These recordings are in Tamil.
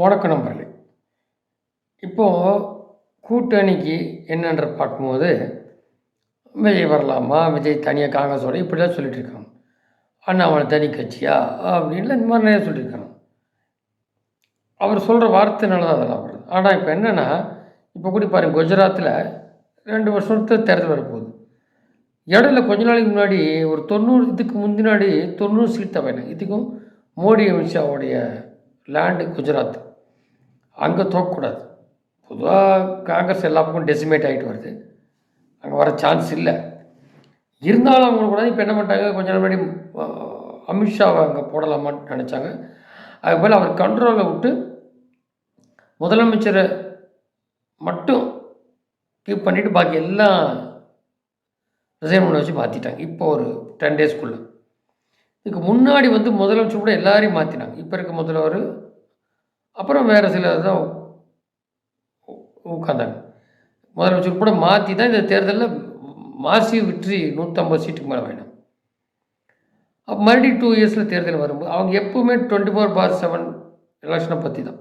வணக்கம் நம்பர்களே இப்போது கூட்டணிக்கு என்னன்ற பார்க்கும்போது விஜய் வரலாமா? விஜய் தனியாக காங்கிரஸோட இப்படிலாம் சொல்லிட்டு இருக்காங்க அண்ணாமலை தனி கட்சியா? அப்படின்லாம் இந்த மாதிரி நிறைய சொல்லியிருக்காங்க அவர் சொல்கிற வார்த்தைனால தான் அதெல்லாம் வருது. ஆனால் இப்போ என்னென்னா இப்போ கூட பாருங்க குஜராத்தில் ரெண்டு வருஷத்துக்கு தேர்தல் வரப்போகுது. இடையில கொஞ்ச நாளைக்கு முன்னாடி ஒரு தொண்ணூறு இதுக்கு முந்தினாடி தொண்ணூறு சீட் தவையில இதுக்கும் மோடி அமித்ஷாவுடைய லேண்டு குஜராத். அங்கே தோக்கக்கூடாது. பொதுவாக காங்கிரஸ் எல்லா பக்கம் டெசிமேட் ஆகிட்டு வருது. அங்கே வர சான்ஸ் இல்லை. இருந்தாலும் அவங்க கூட இப்போ என்ன பண்ணிட்டாங்க? கொஞ்ச நாள் முன்னாடி அமித்ஷாவை அங்கே போடலாமான்னு நினச்சாங்க. அது போல் அவர் கண்ட்ரோலில் விட்டு முதலமைச்சரை மட்டும் கீப் பண்ணிவிட்டு பாக்கி எல்லாம் ரிசைன் பண்ண வச்சு மாற்றிட்டாங்க இப்போ ஒரு டென் டேஸ்க்குள்ளே இதுக்கு முன்னாடி வந்து முதலமைச்சர் கூட எல்லாரையும் மாற்றினாங்க இப்போ இருக்க முதல்வர் அப்புறம் வேறு சில தான் உட்காந்தாங்க. முதலமைச்சர் கூட மாற்றி தான் இந்த தேர்தலில் மாசி வெற்றி நூற்றம்பது சீட்டுக்கு மேலே வேணும் அப்போ மறுபடியும் டூ இயர்ஸில் தேர்தல் வரும்போது அவங்க எப்போவுமே டுவெண்ட்டி ஃபோர் பார் செவன் எலெக்ஷனை பற்றி தான்.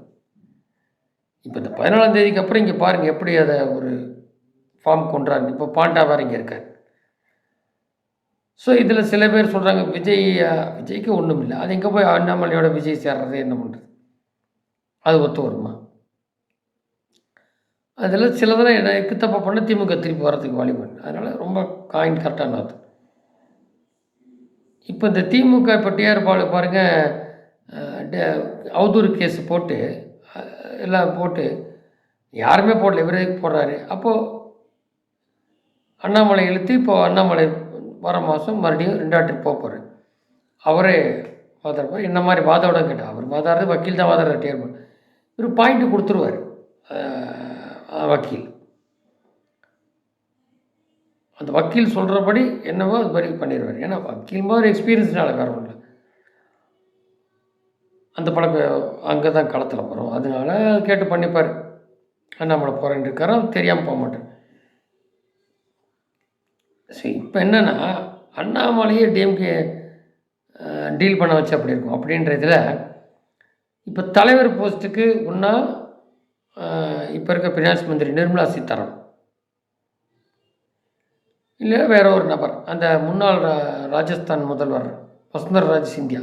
இப்போ இந்த பதினாலாம் தேதிக்கு அப்புறம் இங்கே பாருங்கள் எப்படி அதை ஒரு ஃபார்ம் கொண்டாரு இப்போ பாண்டா வேறு இங்கே இருக்கார். ஸோ இதில் சில பேர் சொல்கிறாங்க விஜய் விஜய்க்கு ஒன்றும் இல்லை அது எங்கே போய் அண்ணாமலையோட விஜய் சேர்றது என்ன பண்ணுறது அது ஒத்து வருமா? அதில் சிலதெல்லாம் என்ன எக்கு தப்பா பண்ண திமுக திருப்பி வரதுக்கு வழிபடு அதனால் ரொம்ப காயின் கரெக்டான அது இப்போ இந்த திமுக இப்போ டிஆர் பாலு பாருங்கள் அவதூறு கேஸ் போட்டு எல்லாம் போட்டு யாருமே போடல இவரே போடுறாரு. அப்போது அண்ணாமலை இழுத்து இப்போது அண்ணாமலை வர மாதம் மறுபடியும் ரெண்டாவது ட்ரிப் போக போகிறார் அவரே வாதாடுப்பார் இந்த மாதிரி வாதாடம் கேட்டால் அவர் வாதாடுறது வக்கீல் தான் வாதாடுற டிஆர் பாலு ஒரு பாயிண்ட்டு கொடுத்துருவார். வக்கீல். அந்த வக்கீல் சொல்கிறபடி என்னவோ அது மாதிரி பண்ணிடுவார் ஏன்னா வக்கீல் மாதிரி எக்ஸ்பீரியன்ஸ்னால வேறு ஒன்றும் அந்த பழக்கம் அங்கே தான் களத்தில் வரும். அதனால கேட்டு பண்ணிப்பார். அண்ணாமலை போகிறேன்னு இருக்காரோ? தெரியாமல் போக மாட்டேன் சரி இப்போ என்னென்னா அண்ணாமலையே டிஎம்கே டீல் பண்ண வச்சு அப்படி இருக்கும். அப்படின்றதுல இப்போ தலைவர் போஸ்ட்டுக்கு ஒன்றா இப்போ இருக்க ஃபினான்ஸ் மந்திரி நிர்மலா சீதாராமன் இல்லை வேற ஒரு நபர் அந்த முன்னாள் ரா- ராஜஸ்தான் முதல்வர் வசுந்தரராஜ் சிந்தியா.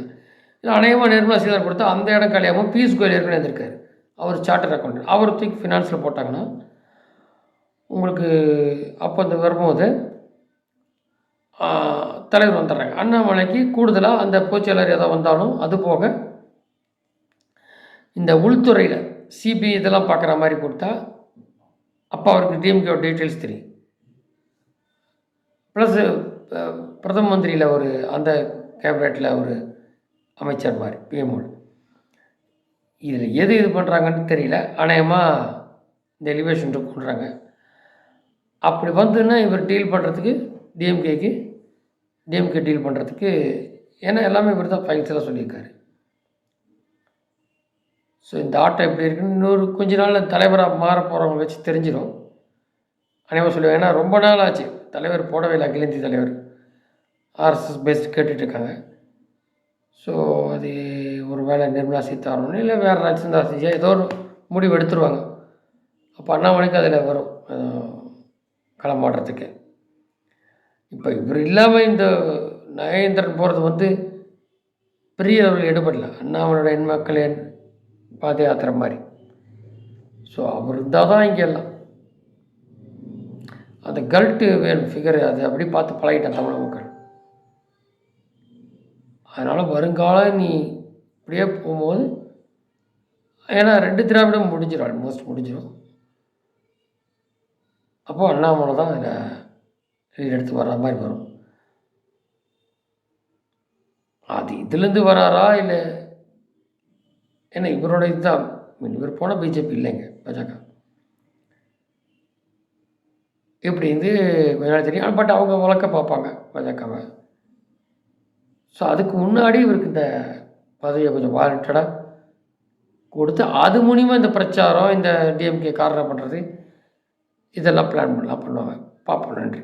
இல்லை அநேகமாக நிர்மலா சீதாராமன் கொடுத்தா அந்த இடம் காலியாகவும் பியூஷ் கோயல் ஏற்கனவே இருந்திருக்காரு. அவர் சார்ட்டர் அக்கௌண்ட் அவர் தூக்கி ஃபினான்ஸில் போட்டாங்கன்னா உங்களுக்கு அப்போ அந்த வரும்போது தலைவர் வந்துடுறாங்க. அண்ணாமலைக்கு கூடுதலாக அந்த பொதுச்செயலர் ஏதோ வந்தாலும் அது போக இந்த உள்துறையில் சிபிஐ இதெல்லாம் பார்க்குற மாதிரி கொடுத்தா அப்போ அவருக்கு டிஎம்கேயோட டீட்டெயில்ஸ் தெரியும். ப்ளஸ் பிரதம மந்திரியில் ஒரு அந்த கேபினெட்டில் ஒரு அமைச்சர் மாதிரி பிஎம்ஓடு இதில் எது இது பண்ணுறாங்கன்னு தெரியல. அநேகமாக இந்த எலிவேஷன் கொண்டுறாங்க. அப்படி வந்துன்னா இவர் டீல் பண்ணுறதுக்கு டிஎம்கேக்கு டிஎம்கே டீல் பண்ணுறதுக்கு ஏன்னா எல்லாமே இவர் தான் ஃபைல்ஸ் எல்லாம் சொல்லியிருக்காரு. ஸோ இந்த ஆட்டம் எப்படி இருக்குன்னு இன்னொரு கொஞ்ச நாள் தலைவராக மாற போகிறவங்க வச்சு தெரிஞ்சிடும் அனைவரும் சொல்லுவேன் ஏன்னா ரொம்ப நாள் ஆச்சு. தலைவர் போடவே இல்லை அகில இந்திய தலைவர் ஆர்எஸ்எஸ் பேஸ்ட் கேட்டுட்ருக்காங்க ஸோ அது ஒரு வேளை நிர்மலா சீதாராமன் இல்லை வேறு ரச்சந்திரா சிஜா ஏதோ ஒரு முடிவு எடுத்துருவாங்க. அப்போ அண்ணாமலைக்கு அதில் வரும் களமாடுறதுக்கு. களம் இப்போ இவர் இல்லாமல் இந்த நயேந்திரன் போகிறது வந்து பெரிய அளவில் ஈடுபடல. அண்ணாமலையோட எண் மக்கள் எண் பாத யாத்திரை மாதிரி. ஸோ அவர் இருந்தால் தான் இங்கே எல்லாம். அந்த கல்ட்டு வேணும் ஃபிகர் அது அப்படி பார்த்து பழகிட்டேன் தமிழ் மக்கள். அதனால் வருங்காலம் நீ இப்படியே போகும்போது ஏன்னா ரெண்டு திராவிடம் முடிஞ்சிடும் ஆல்மோஸ்ட் முடிஞ்சிடும் அப்போ அண்ணாமலை தான் அதில் லீட் எடுத்து வர்ற மாதிரி வரும். அது இதுலேருந்து வராரா இல்லை ஏன்னா இவரோட இதுதான். இவர் போன பிஜேபி இல்லைங்க பாஜக. இப்படி இருந்து கொஞ்ச நாள் தெரியும். பட் அவங்க வழக்க பார்ப்பாங்க பாஜகவை. ஸோ அதுக்கு முன்னாடி இவருக்கு இந்த பதவியை கொஞ்சம் வாலண்டடாக கொடுத்து அது மூலிமா இந்த பிரச்சாரம் இந்த டிஎம்கே காரணம் பண்ணுறது இதெல்லாம் பிளான் பண்ணலாம் பண்ணுவாங்க. பார்ப்போம் நன்றி.